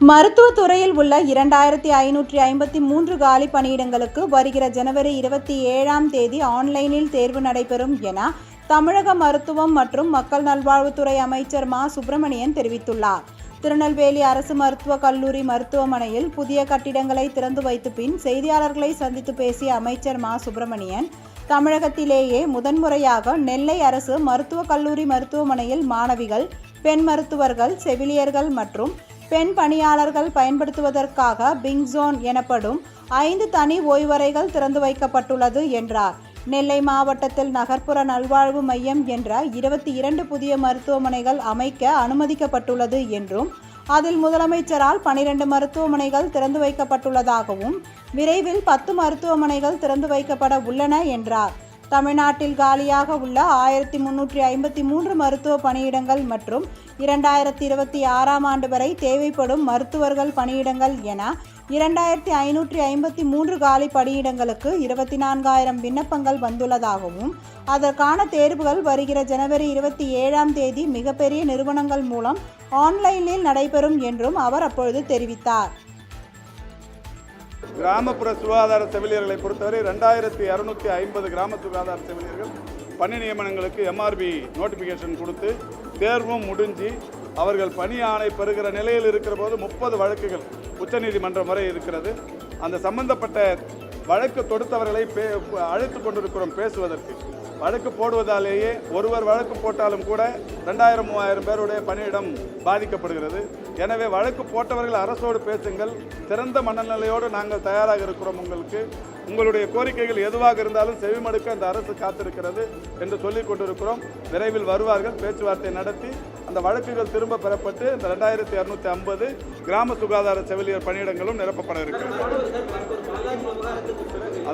மருத்துவத்துறையில் உள்ள இரண்டாயிரத்தி ஐநூற்றி ஐம்பத்தி மூன்று காலி பணியிடங்களுக்கு வருகிற ஜனவரி இருபத்தி ஏழாம் தேதி ஆன்லைனில் தேர்வு நடைபெறும் என தமிழக மருத்துவம் மற்றும் மக்கள் நல்வாழ்வுத்துறை அமைச்சர் மா. சுப்பிரமணியன் தெரிவித்துள்ளார். திருநெல்வேலி அரசு மருத்துவக் கல்லூரி மருத்துவமனையில் புதிய கட்டிடங்களை திறந்து வைத்த பின் செய்தியாளர்களை சந்தித்து பேசிய அமைச்சர் மா. சுப்பிரமணியன் தமிழகத்திலேயே முதன்முறையாக நெல்லை அரசு மருத்துவக் கல்லூரி மருத்துவமனையில் மாணவிகள் பெண் மருத்துவர்கள் செவிலியர்கள் மற்றும் பெண் பணியாளர்கள் பயன்படுத்துவதற்காக பிங் ஜோன் எனப்படும் ஐந்து தனி ஓய்வறைகள் திறந்து வைக்கப்பட்டுள்ளது என்றார். நெல்லை மாவட்டத்தில் நகர்ப்புற நல்வாழ்வு மையம் என்ற இருபத்தி இரண்டு புதிய மருத்துவமனைகள் அமைக்க அனுமதிக்கப்பட்டுள்ளது என்றும் அதில் முதலமைச்சரால் பனிரெண்டு மருத்துவமனைகள் திறந்து வைக்கப்பட்டுள்ளதாகவும் விரைவில் பத்து மருத்துவமனைகள் திறந்து வைக்கப்பட உள்ளன என்றார். தமிழ்நாட்டில் காலியாக உள்ள ஆயிரத்தி முன்னூற்றி ஐம்பத்தி மூன்று மருத்துவ பணியிடங்கள் மற்றும் இரண்டாயிரத்தி இருபத்தி ஆறாம் ஆண்டு வரை தேவைப்படும் மருத்துவர்கள் பணியிடங்கள் என இரண்டாயிரத்தி ஐநூற்றி ஐம்பத்தி மூன்று காலி பணியிடங்களுக்கு இருபத்தி நான்காயிரம் விண்ணப்பங்கள் வந்துள்ளதாகவும் அதற்கான தேர்வுகள் வருகிற ஜனவரி இருபத்தி ஏழாம் தேதி மிகப்பெரிய நிறுவனங்கள் மூலம் ஆன்லைனில் நடைபெறும் என்றும் அவர் அப்பொழுது தெரிவித்தார். கிராமப்புற சுகாதார செவிலியர்களை பொறுத்தவரை ரெண்டாயிரத்தி இரநூத்தி ஐம்பது கிராம சுகாதார செவிலியர்கள் பணி நியமனங்களுக்கு எம்ஆர்பி நோட்டிஃபிகேஷன் கொடுத்து தேர்வும் முடிஞ்சு அவர்கள் பணி ஆணை பெறுகிற நிலையில் இருக்கிற போது முப்பது வழக்குகள் உச்சநீதிமன்றம் வரை இருக்கிறது. அந்த சம்பந்தப்பட்ட வழக்கு தொடுத்தவர்களை பே அழைத்து கொண்டிருக்கிறோம் பேசுவதற்கு. வழக்கு போடுவதாலேயே ஒருவர் வழக்கு போட்டாலும் கூட ரெண்டாயிரம் மூவாயிரம் பேருடைய பணியிடம் பாதிக்கப்படுகிறது. எனவே வழக்கு போட்டவர்கள் அரசோடு பேசுங்கள். சிறந்த மனநிலையோடு நாங்கள் தயாராக இருக்கிறோம் உங்களுக்கு. உங்களுடைய கோரிக்கைகள் எதுவாக இருந்தாலும் செவிமடுக்க அந்த அரசு காத்திருக்கிறது என்று சொல்லிக் கொண்டிருக்கிறோம். விரைவில் வருவார்கள் பேச்சுவார்த்தை நடத்தி அந்த வழக்குகள் திரும்ப பெறப்பட்டு இந்த ரெண்டாயிரத்தி இரநூத்தி ஐம்பது கிராம சுகாதார செவிலியர் பணியிடங்களும் நிரப்பப்பட இருக்கிறது.